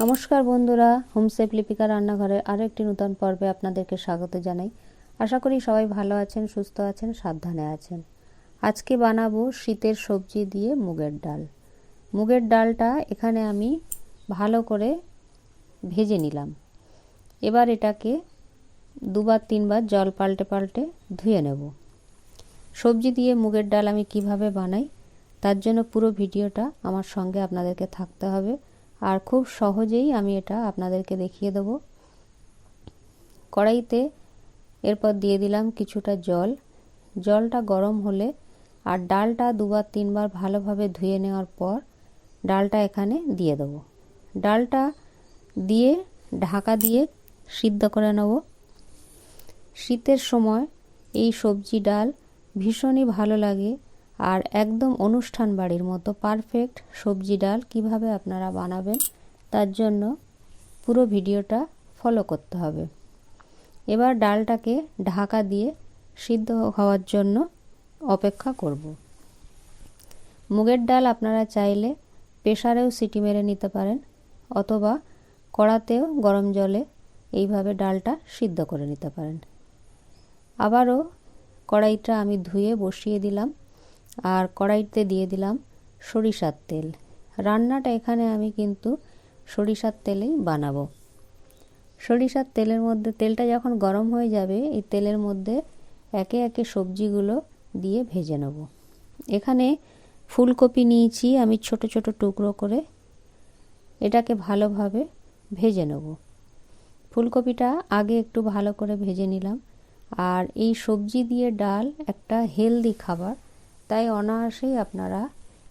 নমস্কার বন্ধুরা হোমসেফ লিপিকা রান্নাঘরের আরও একটি নতুন পর্বে আপনাদেরকে স্বাগত জানাই। আশা করি সবাই ভালো আছেন, সুস্থ আছেন, সাবধানে আছেন। আজকে বানাবো শীতের সবজি দিয়ে মুগের ডাল। মুগের ডালটা এখানে আমি ভালো করে ভেজে নিলাম। এবার এটাকে দুবার, তিনবার জল পাল্টে পাল্টে ধুয়ে নেব। সবজি দিয়ে মুগের ডাল আমি কীভাবে বানাই, তার জন্য পুরো ভিডিওটা আমার সঙ্গে আপনাদেরকে থাকতে হবে। আর খুব সহজেই আমি এটা আপনাদেরকে দেখিয়ে দেব। কড়াইতে এরপর দিয়ে দিলাম কিছুটা জল। জলটা গরম হলে আর ডালটা দুবার তিনবার ভালোভাবে ধুয়ে নেওয়ার পর ডালটা এখানে দিয়ে দেবো। ডালটা দিয়ে ঢাকা দিয়ে সিদ্ধ করে নেব। শীতের সময় এই সবজি ডাল ভীষণই ভালো লাগে। আর একদম অনুষ্ঠান বাড়ির মতো পারফেক্ট সবজি ডাল কীভাবে আপনারা বানাবেন, তার জন্য পুরো ভিডিওটা ফলো করতে হবে। এবার ডালটাকে ঢাকা দিয়ে সিদ্ধ হওয়ার জন্য অপেক্ষা করব। মুগের ডাল আপনারা চাইলে প্রেশারেও সিটি মেরে নিতে পারেন, অথবা কড়াতেও গরম জলে এইভাবে ডালটা সিদ্ধ করে নিতে পারেন। আবারও কড়াইটা আমি ধুয়ে বসিয়ে দিলাম। আর কড়াইতে দিয়ে দিলাম সরিষার তেল। রান্নাটা এখানে আমি কিন্তু সরিষার তেলেই বানাবো। সরিষার তেলের মধ্যে, তেলটা যখন গরম হয়ে যাবে, এই তেলের মধ্যে একে একে সবজিগুলো দিয়ে ভেজে নেব। এখানে ফুলকপি নিয়েছি, আমি ছোট ছোট টুকরো করে এটাকে ভালোভাবে ভেজে নেব। ফুলকপিটা আগে একটু ভালো করে ভেজে নিলাম। আর এই সবজি দিয়ে ডাল একটা হেলদি খাবার তাই অনায়াসেই আপনারা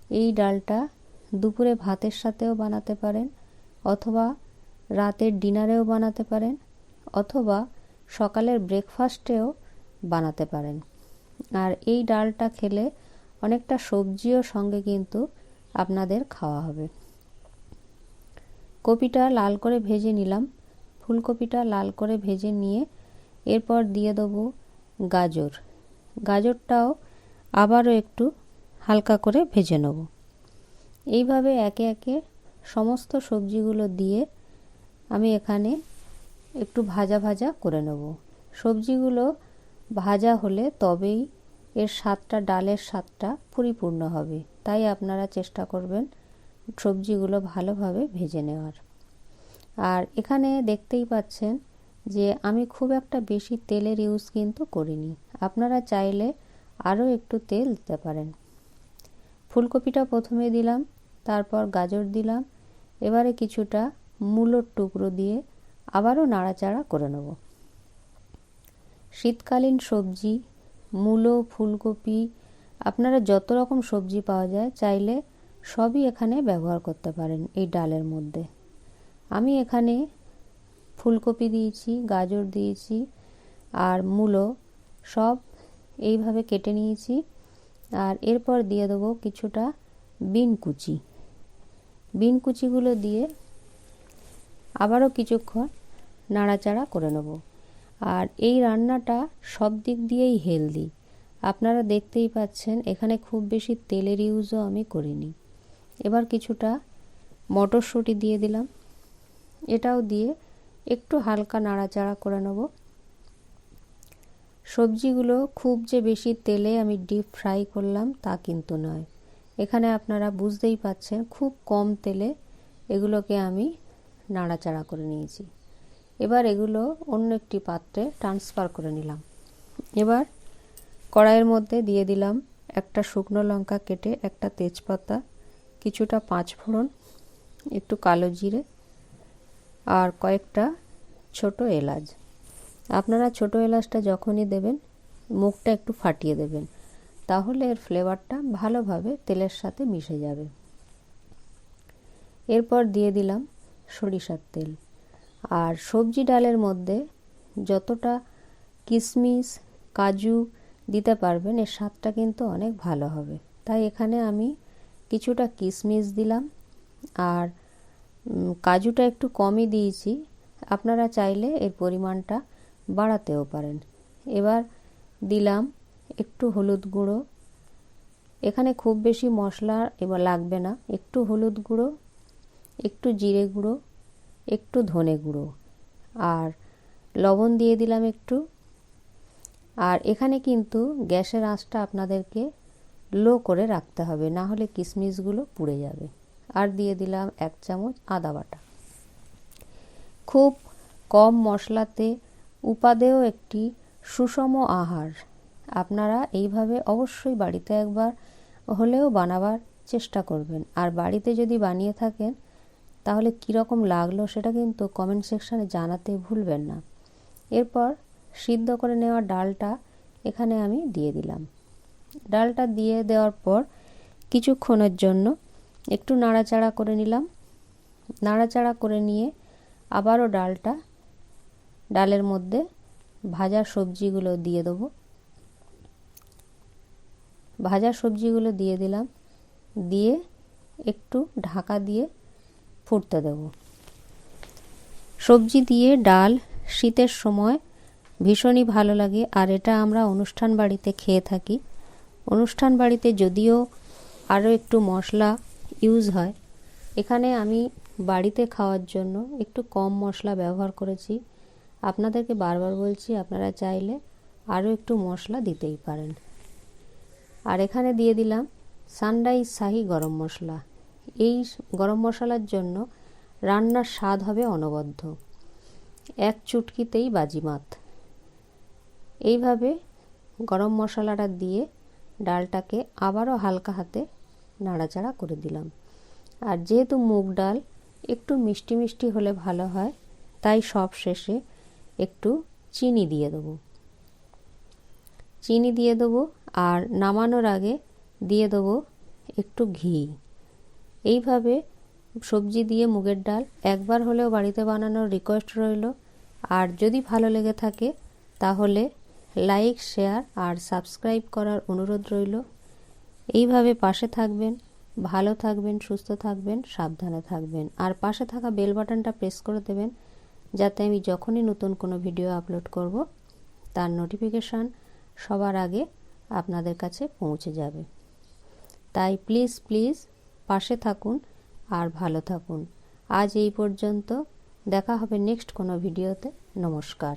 এই ডালটা দুপুরে ভাতের সাথেও বানাতে পারেন অথবা রাতের ডিনারেও বানাতে পারেন অথবা সকালের ব্রেকফাস্টেও বানাতে পারেন। আর এই ডালটা খেলে অনেকটা সবজিও সঙ্গে কিন্তু আপনাদের খাওয়া হবে। কপিটা লাল করে ভেজে নিলাম। ফুলকপিটা লাল করে ভেজে নিয়ে এরপর দিয়ে দেবো গাজর। গাজরটাও আবারও একটু হালকা করে ভেজে নেব। এইভাবে একে একে সমস্ত সবজিগুলো দিয়ে আমি এখানে একটু ভাজা ভাজা করে নেব। সবজিগুলো ভাজা হলে তবেই এর স্বাদটা, ডালের স্বাদটা পরিপূর্ণ হবে। তাই আপনারা চেষ্টা করবেন সবজিগুলো ভালোভাবে ভেজে নেওয়ার। আর এখানে দেখতেই পাচ্ছেন যে আমি খুব একটা বেশি তেলের ইউজ কিন্তু করিনি। আপনারা চাইলে আরও একটু তেল দিতে পারেন। ফুলকপিটা প্রথমে দিলাম, তারপর গাজর দিলাম, এবারে কিছুটা মূলোর টুকরো দিয়ে আবারও নাড়াচাড়া করে নেব। শীতকালীন সবজি, মূলো, ফুলকপি, আপনারা যত রকম সবজি পাওয়া যায় চাইলে সবই এখানে ব্যবহার করতে পারেন এই ডালের মধ্যে। আমি এখানে ফুলকপি দিয়েছি, গাজর দিয়েছি আর মূলো সব এইভাবে কেটে নিয়েছি। আর এরপর দিয়ে দেবো কিছুটা বিন কুচি। বিন কুচিগুলো দিয়ে আবারও কিছুক্ষণ নাড়াচাড়া করে নেব। আর এই রান্নাটা সব দিক দিয়েই হেলদি। আপনারা দেখতেই পাচ্ছেন, এখানে খুব বেশি তেলের ইউজও আমি করিনি। এবার কিছুটা মটরশুঁটি দিয়ে দিলাম। এটাও দিয়ে একটু হালকা নাড়াচাড়া করে নেব। সবজিগুলো খুব যে বেশি তেলে আমি ডিপ ফ্রাই করলাম তা কিন্তু নয়। এখানে আপনারা বুঝতেই পাচ্ছেন খুব কম তেলে এগুলোকে আমি নাড়াচাড়া করে নিয়েছি। এবার এগুলো অন্য একটি পাত্রে ট্রান্সফার করে নিলাম। এবার কড়াইয়ের মধ্যে দিয়ে দিলাম একটা শুকনো লঙ্কা কেটে একটা তেজপাতা, কিছুটা পাঁচ ফোড়ন, একটু কালো জিরে আর কয়েকটা ছোট এলাচ। আপনারা ছোট এলাচটা যখনই দেবেন, মুখটা একটু ফাটিয়ে দেবেন। তাহলে এর ফ্লেভারটা ভালোভাবে তেলের সাথে মিশে যাবে। এরপর দিয়ে দিলাম সরিষার তেল। আর সবজি ডালের মধ্যে যতটা কিশমিশ কাজু দিতে পারবেন, এর স্বাদটা কিন্তু অনেক ভালো হবে। তাই এখানে আমি কিছুটা কিশমিশ দিলাম। আর কাজুটা একটু কমই দিয়েছি। আপনারা চাইলে এর পরিমাণটা বাড়াতেও পারেন। এবার দিলাম একটু হলুদ গুঁড়ো। এখানে খুব বেশি মশলা এবার লাগবে না। একটু হলুদ গুঁড়ো, একটু জিরে গুঁড়ো, একটু ধনে গুঁড়ো। আর লবণ দিয়ে দিলাম একটু। আর এখানে কিন্তু গ্যাসের আঁচটা আপনাদেরকে লো করে রাখতে হবে, না হলে কিশমিশগুলো পুড়ে যাবে। আর দিয়ে দিলাম এক চামচ আদা বাটা। খুব কম মশলাতে উপাদেয় একটি সুষম আহার। আপনারা এইভাবে অবশ্যই বাড়িতে একবার হলেও বানাবার চেষ্টা করবেন। আর বাড়িতে যদি বানিয়ে থাকেন, তাহলে কীরকম লাগল সেটা কিন্তু কমেন্ট সেকশানে জানাতে ভুলবেন না। এরপর সিদ্ধ করে নেওয়া ডালটা এখানে আমি দিয়ে দিলাম। ডালটা দিয়ে দেওয়ার পর কিছুক্ষণের জন্য একটু নাড়াচাড়া করে নিলাম। নাড়াচাড়া করে নিয়ে আবারও ডালটা ডালের মধ্যে ভাজা সবজিগুলো দিয়ে দেবো। ভাজা সবজিগুলো দিয়ে দিলাম। দিয়ে একটু ঢাকা দিয়ে ফুটতে দেব। সবজি দিয়ে ডাল শীতের সময় ভীষণই ভালো লাগে, আর এটা আমরা অনুষ্ঠান বাড়িতে খেয়ে থাকি। অনুষ্ঠান বাড়িতে যদিও আরও একটু মশলা ইউজ হয়, এখানে আমি বাড়িতে খাওয়ার জন্য একটু কম মশলা ব্যবহার করেছি। আপনাদেরকে বারবার বলছি, আপনারা চাইলে আরও একটু মশলা দিতেই পারেন। আর এখানে দিয়ে দিলাম সানরাইজ শাহি গরম মশলা। এই গরম মশলার জন্য রান্নার স্বাদ হবে অনবদ্য। এক চুটকিতেই বাজিমাত। এইভাবে গরম মশলাটা দিয়ে ডালটাকে আবারও হালকা হাতে নাড়াচাড়া করে দিলাম। আর যেহেতু মুগ ডাল একটু মিষ্টি মিষ্টি হলে ভালো হয়, তাই সব শেষে একটু চিনি দিয়ে দেবো। চিনি দিয়ে দেবো আর নামানোর আগে দিয়ে দেবো একটু ঘি। এইভাবে সবজি দিয়ে মুগের ডাল একবার হলেও বাড়িতে বানানোর রিকোয়েস্ট রইল। আর যদি ভালো লেগে থাকে, তাহলে লাইক শেয়ার আর সাবস্ক্রাইব করার অনুরোধ রইল। এইভাবে পাশে থাকবেন, ভালো থাকবেন, সুস্থ থাকবেন, সাবধানে থাকবেন। আর পাশে থাকা বেল বাটনটা প্রেস করে দেবেন যাতে আমি যখনই নতুন কোনো ভিডিও আপলোড করব, তার নোটিফিকেশান সবার আগে আপনাদের কাছে পৌঁছে যাবে। তাই প্লিজ প্লিজ পাশে থাকুন আর ভালো থাকুন। আজ এই পর্যন্ত দেখা হবে নেক্সট কোনো ভিডিওতে নমস্কার।